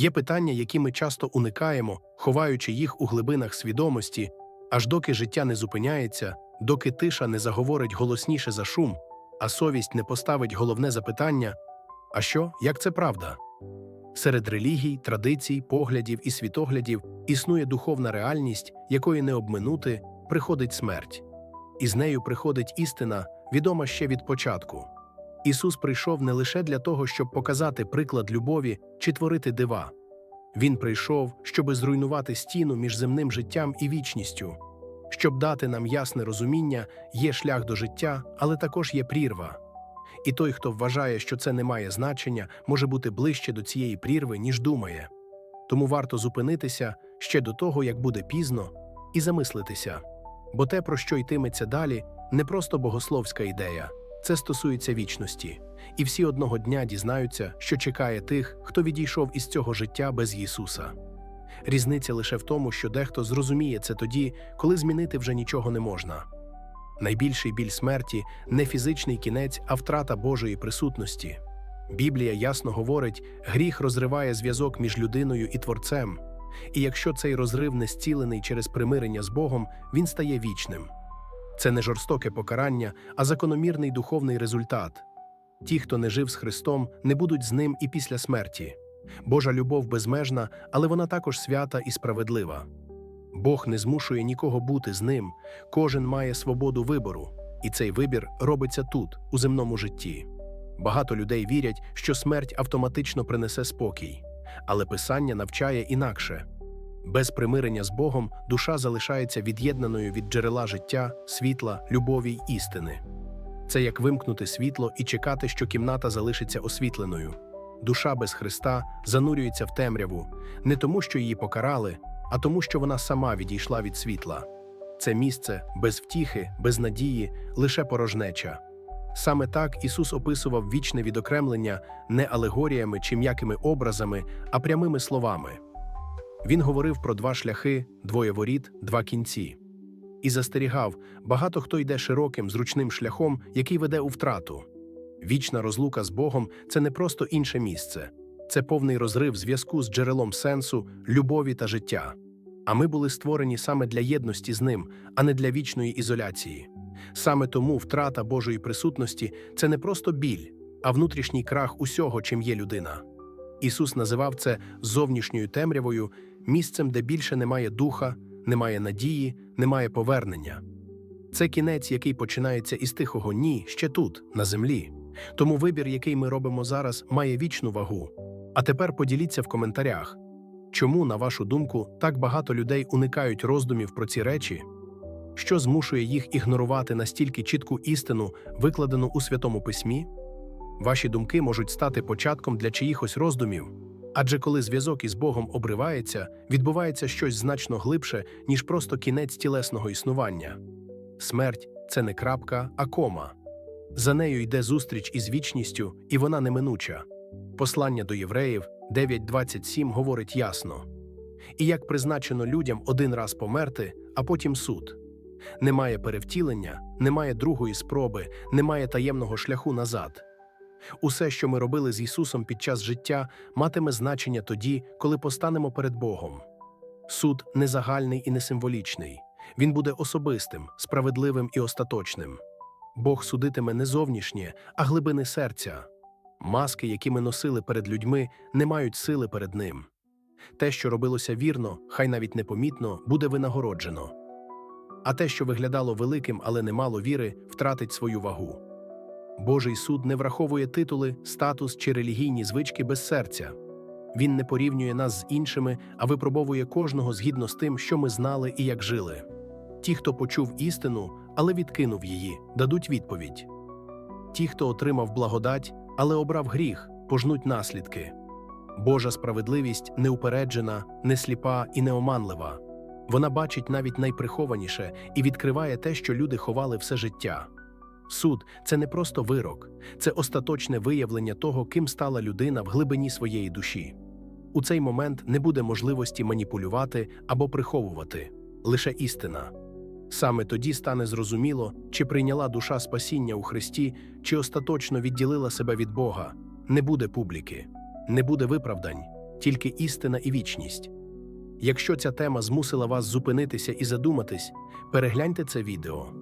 Є питання, які ми часто уникаємо, ховаючи їх у глибинах свідомості, аж доки життя не зупиняється, доки тиша не заговорить голосніше за шум, а совість не поставить головне запитання: а що, як це правда? Серед релігій, традицій, поглядів і світоглядів існує духовна реальність, якої не обминути, приходить смерть. І з нею приходить істина, відома ще від початку. Ісус прийшов не лише для того, щоб показати приклад любові чи творити дива. Він прийшов, щоби зруйнувати стіну між земним життям і вічністю, щоб дати нам ясне розуміння, є шлях до життя, але також є прірва. І той, хто вважає, що це не має значення, може бути ближче до цієї прірви, ніж думає. Тому варто зупинитися ще до того, як буде пізно, і замислитися. Бо те, про що йтиметься далі, не просто богословська ідея, це стосується вічності, і всі одного дня дізнаються, що чекає тих, хто відійшов із цього життя без Ісуса. Різниця лише в тому, що дехто зрозуміє це тоді, коли змінити вже нічого не можна. Найбільший біль смерті не фізичний кінець, а втрата Божої присутності. Біблія ясно говорить, гріх розриває зв'язок між людиною і Творцем, і якщо цей розрив не зцілений через примирення з Богом, він стає вічним. Це не жорстоке покарання, а закономірний духовний результат. Ті, хто не жив з Христом, не будуть з ним і після смерті. Божа любов безмежна, але вона також свята і справедлива. Бог не змушує нікого бути з ним, кожен має свободу вибору, і цей вибір робиться тут, у земному житті. Багато людей вірять, що смерть автоматично принесе спокій, але Писання навчає інакше. Без примирення з Богом душа залишається від'єднаною від джерела життя, світла, любові й істини. Це як вимкнути світло і чекати, що кімната залишиться освітленою. Душа без Христа занурюється в темряву не тому, що її покарали, а тому, що вона сама відійшла від світла. Це місце без втіхи, без надії, лише порожнеча. Саме так Ісус описував вічне відокремлення не алегоріями чи м'якими образами, а прямими словами. Він говорив про два шляхи, двоє воріт, два кінці. І застерігав, багато хто йде широким, зручним шляхом, який веде у втрату. Вічна розлука з Богом це не просто інше місце, це повний розрив зв'язку з джерелом сенсу, любові та життя. А ми були створені саме для єдності з ним, а не для вічної ізоляції. Саме тому втрата Божої присутності це не просто біль, а внутрішній крах усього, чим є людина. Ісус називав це зовнішньою темрявою, місцем, де більше немає духа, немає надії, немає повернення. Це кінець, який починається із тихого ні ще тут, на землі. Тому вибір, який ми робимо зараз, має вічну вагу. А тепер поділіться в коментарях, чому, на вашу думку, так багато людей уникають роздумів про ці речі, що змушує їх ігнорувати настільки чітку істину, викладену у Святому Письмі? Ваші думки можуть стати початком для чиїхось роздумів. Адже коли зв'язок із Богом обривається, відбувається щось значно глибше, ніж просто кінець тілесного існування. Смерть це не крапка, а кома. За нею йде зустріч із вічністю, і вона неминуча. Послання до євреїв 9.27 говорить ясно. І як призначено людям один раз померти, а потім суд. Немає перевтілення, немає другої спроби, немає таємного шляху назад. Усе, що ми робили з Ісусом під час життя, матиме значення тоді, коли постанемо перед Богом. Суд не загальний і не символічний. Він буде особистим, справедливим і остаточним. Бог судитиме не зовнішнє, а глибини серця. Маски, які ми носили перед людьми, не мають сили перед ним. Те, що робилося вірно, хай навіть непомітно, буде винагороджено. А те, що виглядало великим, але не мало віри, втратить свою вагу. Божий суд не враховує титули, статус чи релігійні звички без серця. Він не порівнює нас з іншими, а випробовує кожного згідно з тим, що ми знали і як жили. Ті, хто почув істину, але відкинув її, дадуть відповідь. Ті, хто отримав благодать, але обрав гріх, пожнуть наслідки. Божа справедливість неупереджена, не сліпа і неоманлива. Вона бачить навіть найприхованіше і відкриває те, що люди ховали все життя. Суд це не просто вирок, це остаточне виявлення того, ким стала людина в глибині своєї душі. У цей момент не буде можливості маніпулювати або приховувати лише істина. Саме тоді стане зрозуміло, чи прийняла душа спасіння у Христі, чи остаточно відділила себе від Бога. Не буде публіки, не буде виправдань, тільки істина і вічність. Якщо ця тема змусила вас зупинитися і задуматись, перегляньте це відео.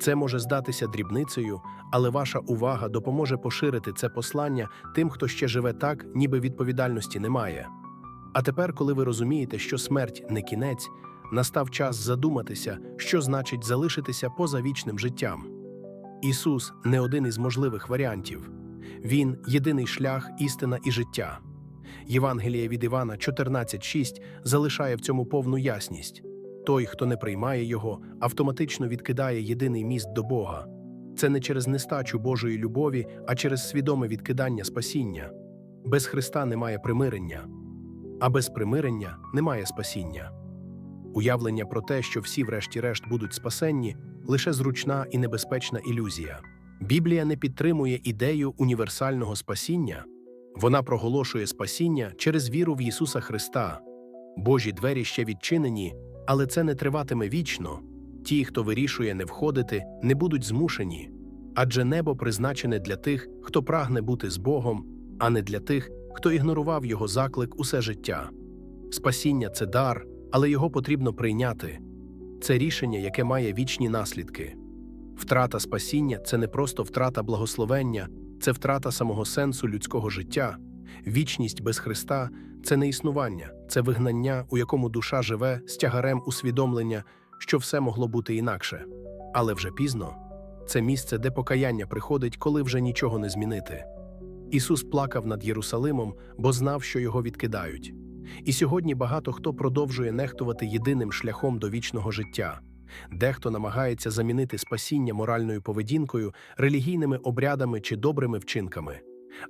Це може здатися дрібницею, але ваша увага допоможе поширити це послання тим, хто ще живе так, ніби відповідальності немає. А тепер, коли ви розумієте, що смерть не кінець, настав час задуматися, що значить залишитися поза вічним життям. Ісус не один із можливих варіантів. Він єдиний шлях, істина і життя. Євангеліє від Івана 14.6 залишає в цьому повну ясність. Той, хто не приймає його, автоматично відкидає єдиний міст до Бога. Це не через нестачу Божої любові, а через свідоме відкидання спасіння. Без Христа немає примирення, а без примирення немає спасіння. Уявлення про те, що всі, врешті-решт, будуть спасенні, лише зручна і небезпечна ілюзія. Біблія не підтримує ідею універсального спасіння. Вона проголошує спасіння через віру в Ісуса Христа. Божі двері ще відчинені, але це не триватиме вічно. Ті, хто вирішує не входити, не будуть змушені. Адже небо призначене для тих, хто прагне бути з Богом, а не для тих, хто ігнорував його заклик усе життя. Спасіння це дар, але його потрібно прийняти. Це рішення, яке має вічні наслідки. Втрата спасіння це не просто втрата благословення, це втрата самого сенсу людського життя. Вічність без Христа це не існування, це вигнання, у якому душа живе з тягарем усвідомлення, що все могло бути інакше. Але вже пізно це місце, де покаяння приходить, коли вже нічого не змінити. Ісус плакав над Єрусалимом, бо знав, що його відкидають. І сьогодні багато хто продовжує нехтувати єдиним шляхом до вічного життя. Дехто намагається замінити спасіння моральною поведінкою, релігійними обрядами чи добрими вчинками.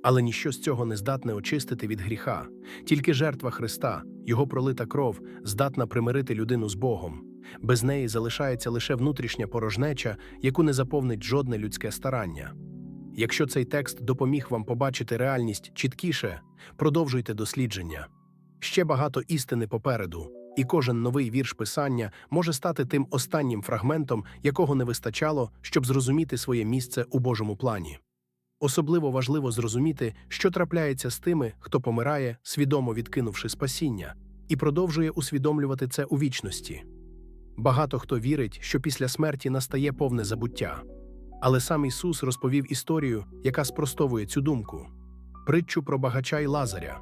Але ніщо з цього не здатне очистити від гріха. Тільки жертва Христа, його пролита кров, здатна примирити людину з Богом. Без неї залишається лише внутрішня порожнеча, яку не заповнить жодне людське старання. Якщо цей текст допоміг вам побачити реальність чіткіше, продовжуйте дослідження. Ще багато істини попереду, і кожен новий вірш писання може стати тим останнім фрагментом, якого не вистачало, щоб зрозуміти своє місце у Божому плані. Особливо важливо зрозуміти, що трапляється з тими, хто помирає, свідомо відкинувши спасіння, і продовжує усвідомлювати це у вічності. Багато хто вірить, що після смерті настає повне забуття. Але сам Ісус розповів історію, яка спростовує цю думку притчу про багача й Лазаря.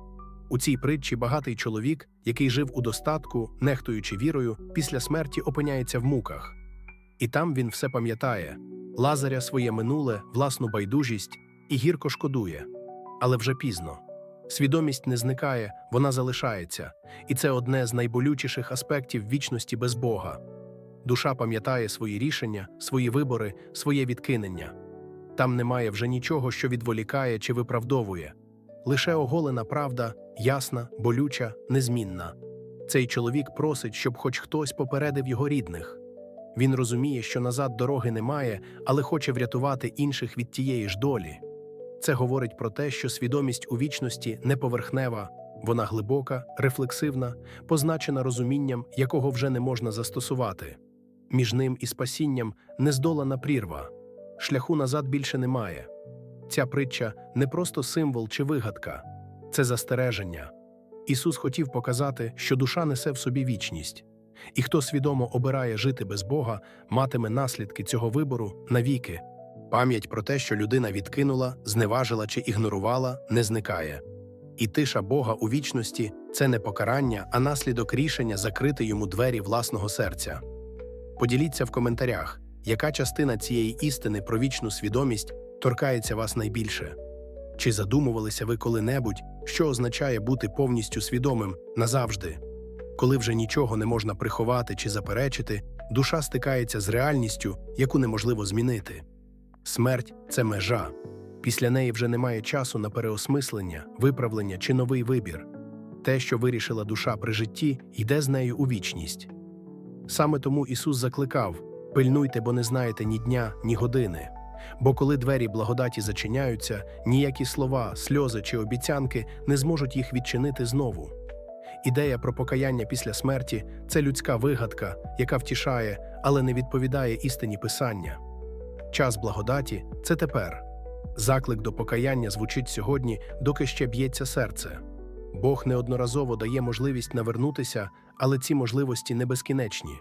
У цій притчі багатий чоловік, який жив у достатку, нехтуючи вірою, після смерті опиняється в муках. І там він все пам'ятає Лазаря своє минуле, власну байдужість і гірко шкодує. Але вже пізно. Свідомість не зникає, вона залишається, і це одне з найболючіших аспектів вічності без Бога. Душа пам'ятає свої рішення, свої вибори, своє відкинення. Там немає вже нічого, що відволікає чи виправдовує. Лише оголена правда, ясна, болюча, незмінна. Цей чоловік просить, щоб хоч хтось попередив його рідних. Він розуміє, що назад дороги немає, але хоче врятувати інших від тієї ж долі. Це говорить про те, що свідомість у вічності не поверхнева, вона глибока, рефлексивна, позначена розумінням, якого вже не можна застосувати. Між ним і спасінням нездолана прірва. Шляху назад більше немає. Ця притча не просто символ чи вигадка, це застереження. Ісус хотів показати, що душа несе в собі вічність, і хто свідомо обирає жити без Бога, матиме наслідки цього вибору навіки. Пам'ять про те, що людина відкинула, зневажила чи ігнорувала, не зникає. І тиша Бога у вічності це не покарання, а наслідок рішення закрити йому двері власного серця. Поділіться в коментарях, яка частина цієї істини про вічну свідомість торкається вас найбільше. Чи задумувалися ви коли-небудь, що означає бути повністю свідомим назавжди? Коли вже нічого не можна приховати чи заперечити, душа стикається з реальністю, яку неможливо змінити. Смерть це межа. Після неї вже немає часу на переосмислення, виправлення чи новий вибір. Те, що вирішила душа при житті, йде з нею у вічність. Саме тому Ісус закликав пильнуйте, бо не знаєте ні дня, ні години. Бо коли двері благодаті зачиняються, ніякі слова, сльози чи обіцянки не зможуть їх відчинити знову. Ідея про покаяння після смерті це людська вигадка, яка втішає, але не відповідає істині писання. Час благодаті це тепер. Заклик до покаяння звучить сьогодні, доки ще б'ється серце. Бог неодноразово дає можливість навернутися, але ці можливості не безкінечні.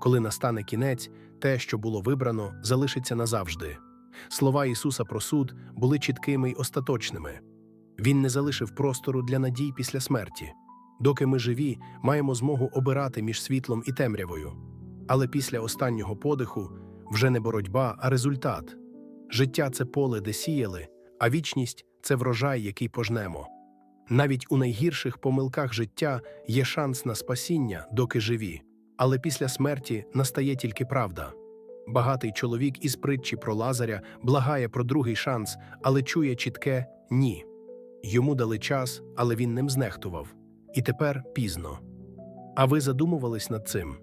Коли настане кінець, те, що було вибрано, залишиться назавжди. Слова Ісуса про суд були чіткими й остаточними. Він не залишив простору для надій після смерті. Доки ми живі, маємо змогу обирати між світлом і темрявою. Але після останнього подиху вже не боротьба, а результат. Життя це поле, де сіяли, а вічність це врожай, який пожнемо. Навіть у найгірших помилках життя є шанс на спасіння, доки живі, але після смерті настає тільки правда. Багатий чоловік із притчі про Лазаря благає про другий шанс, але чує чітке ні. Йому дали час, але він ним знехтував. І тепер пізно. А ви задумувались над цим?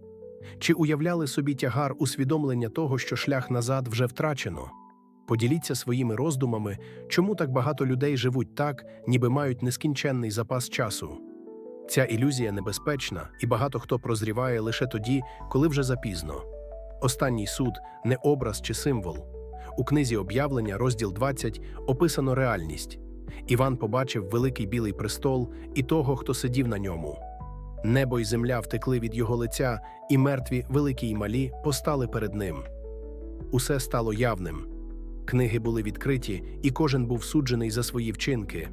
Чи уявляли собі тягар усвідомлення того, що шлях назад вже втрачено? Поділіться своїми роздумами, чому так багато людей живуть так, ніби мають нескінченний запас часу. Ця ілюзія небезпечна, і багато хто прозріває лише тоді, коли вже запізно. Останній суд не образ чи символ. У книзі об'явлення, розділ 20, описано реальність. Іван побачив великий білий престол і того, хто сидів на ньому. Небо й земля втекли від його лиця, і мертві, великі й малі, постали перед ним. Усе стало явним. Книги були відкриті, і кожен був суджений за свої вчинки.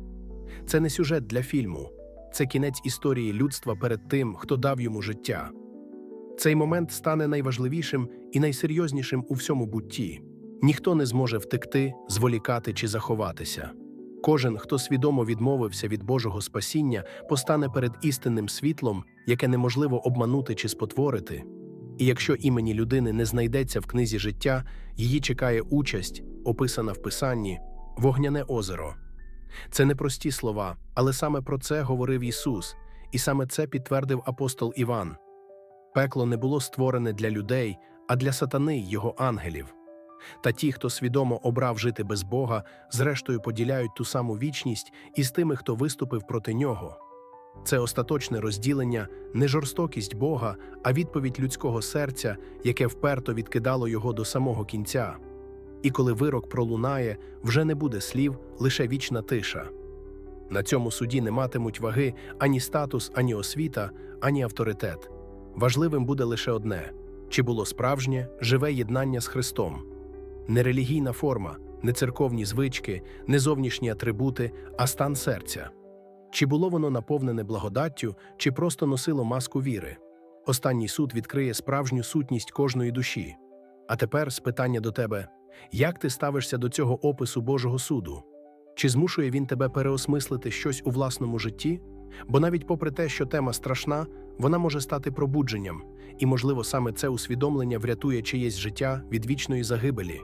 Це не сюжет для фільму, це кінець історії людства перед тим, хто дав йому життя. Цей момент стане найважливішим і найсерйознішим у всьому бутті. Ніхто не зможе втекти, зволікати чи заховатися. Кожен, хто свідомо відмовився від Божого спасіння, постане перед істинним світлом, яке неможливо обманути чи спотворити. І якщо імені людини не знайдеться в книзі життя, її чекає участь, описана в Писанні, вогняне озеро. Це не прості слова, але саме про це говорив Ісус, і саме це підтвердив апостол Іван. Пекло не було створене для людей, а для сатани й його ангелів. Та ті, хто свідомо обрав жити без Бога, зрештою поділяють ту саму вічність із тими, хто виступив проти нього. Це остаточне розділення, не жорстокість Бога, а відповідь людського серця, яке вперто відкидало його до самого кінця. І коли вирок пролунає, вже не буде слів, лише вічна тиша. На цьому суді не матимуть ваги ані статус, ані освіта, ані авторитет. Важливим буде лише одне чи було справжнє, живе єднання з Христом. Не релігійна форма, не церковні звички, не зовнішні атрибути, а стан серця. Чи було воно наповнене благодаттю, чи просто носило маску віри? Останній суд відкриє справжню сутність кожної душі. А тепер спитання до тебе: як ти ставишся до цього опису Божого суду? Чи змушує він тебе переосмислити щось у власному житті? Бо навіть попри те, що тема страшна, вона може стати пробудженням, і, можливо, саме це усвідомлення врятує чиєсь життя від вічної загибелі.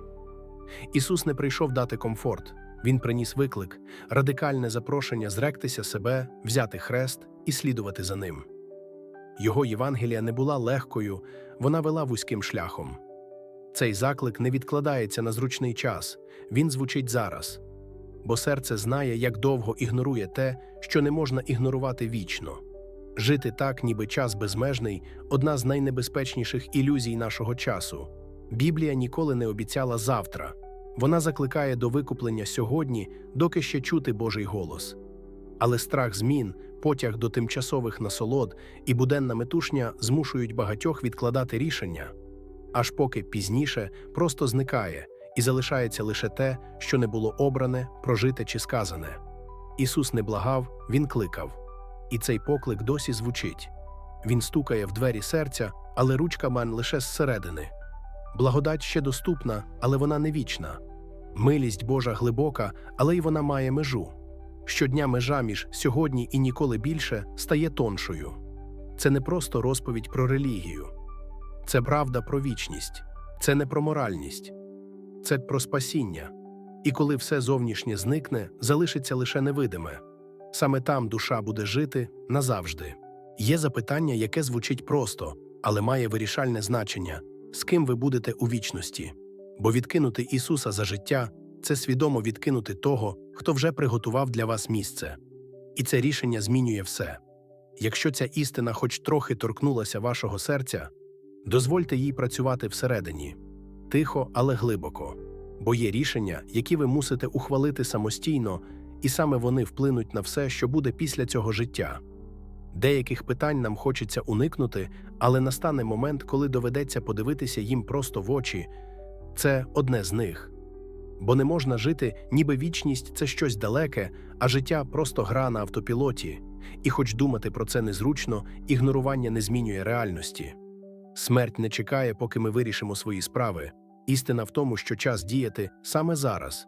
Ісус не прийшов дати комфорт, Він приніс виклик, радикальне запрошення зректися себе, взяти хрест і слідувати за ним. Його Євангелія не була легкою, вона вела вузьким шляхом. Цей заклик не відкладається на зручний час, він звучить зараз, бо серце знає, як довго ігнорує те, що не можна ігнорувати вічно. Жити так, ніби час безмежний одна з найнебезпечніших ілюзій нашого часу. Біблія ніколи не обіцяла завтра. Вона закликає до викуплення сьогодні, доки ще чути Божий голос. Але страх змін, потяг до тимчасових насолод і буденна метушня змушують багатьох відкладати рішення, аж поки пізніше просто зникає і залишається лише те, що не було обране, прожите чи сказане. Ісус не благав, Він кликав. І цей поклик досі звучить. Він стукає в двері серця, але ручка ман лише зсередини. Благодать ще доступна, але вона не вічна. Милість Божа глибока, але й вона має межу. Щодня межа між сьогодні і ніколи більше стає тоншою. Це не просто розповідь про релігію, це правда про вічність, це не про моральність, це про спасіння. І коли все зовнішнє зникне, залишиться лише невидиме. Саме там душа буде жити назавжди. Є запитання, яке звучить просто, але має вирішальне значення з ким ви будете у вічності. Бо відкинути Ісуса за життя це свідомо відкинути того, хто вже приготував для вас місце. І це рішення змінює все. Якщо ця істина хоч трохи торкнулася вашого серця, дозвольте їй працювати всередині тихо, але глибоко, бо є рішення, які ви мусите ухвалити самостійно, і саме вони вплинуть на все, що буде після цього життя. Деяких питань нам хочеться уникнути, але настане момент, коли доведеться подивитися їм просто в очі. Це одне з них. Бо не можна жити, ніби вічність це щось далеке, а життя просто гра на автопілоті. І хоч думати про це незручно, ігнорування не змінює реальності. Смерть не чекає, поки ми вирішимо свої справи. Істина в тому, що час діяти саме зараз.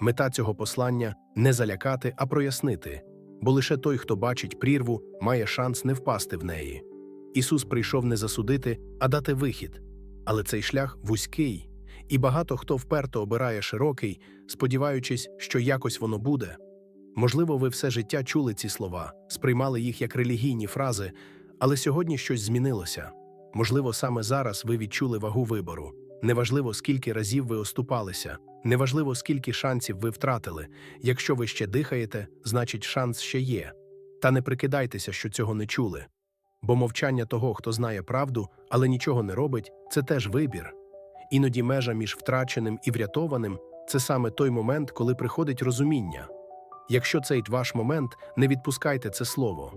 Мета цього послання не залякати, а прояснити, бо лише той, хто бачить прірву, має шанс не впасти в неї. Ісус прийшов не засудити, а дати вихід. Але цей шлях вузький, і багато хто вперто обирає широкий, сподіваючись, що якось воно буде. Можливо, ви все життя чули ці слова, сприймали їх як релігійні фрази, але сьогодні щось змінилося. Можливо, саме зараз ви відчули вагу вибору. Неважливо, скільки разів ви оступалися, неважливо, скільки шансів ви втратили. Якщо ви ще дихаєте, значить шанс ще є. Та не прикидайтеся, що цього не чули. Бо мовчання того, хто знає правду, але нічого не робить, це теж вибір. Іноді межа між втраченим і врятованим це саме той момент, коли приходить розуміння. Якщо цей ваш момент, не відпускайте це слово.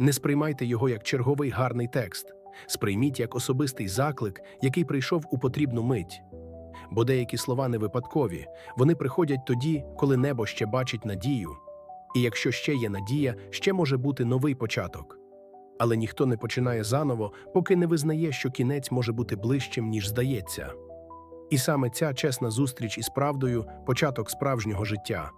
Не сприймайте його як черговий гарний текст. Сприйміть як особистий заклик, який прийшов у потрібну мить. Бо деякі слова не випадкові, вони приходять тоді, коли небо ще бачить надію. І якщо ще є надія, ще може бути новий початок. Але ніхто не починає заново, поки не визнає, що кінець може бути ближчим, ніж здається. І саме ця чесна зустріч із правдою початок справжнього життя.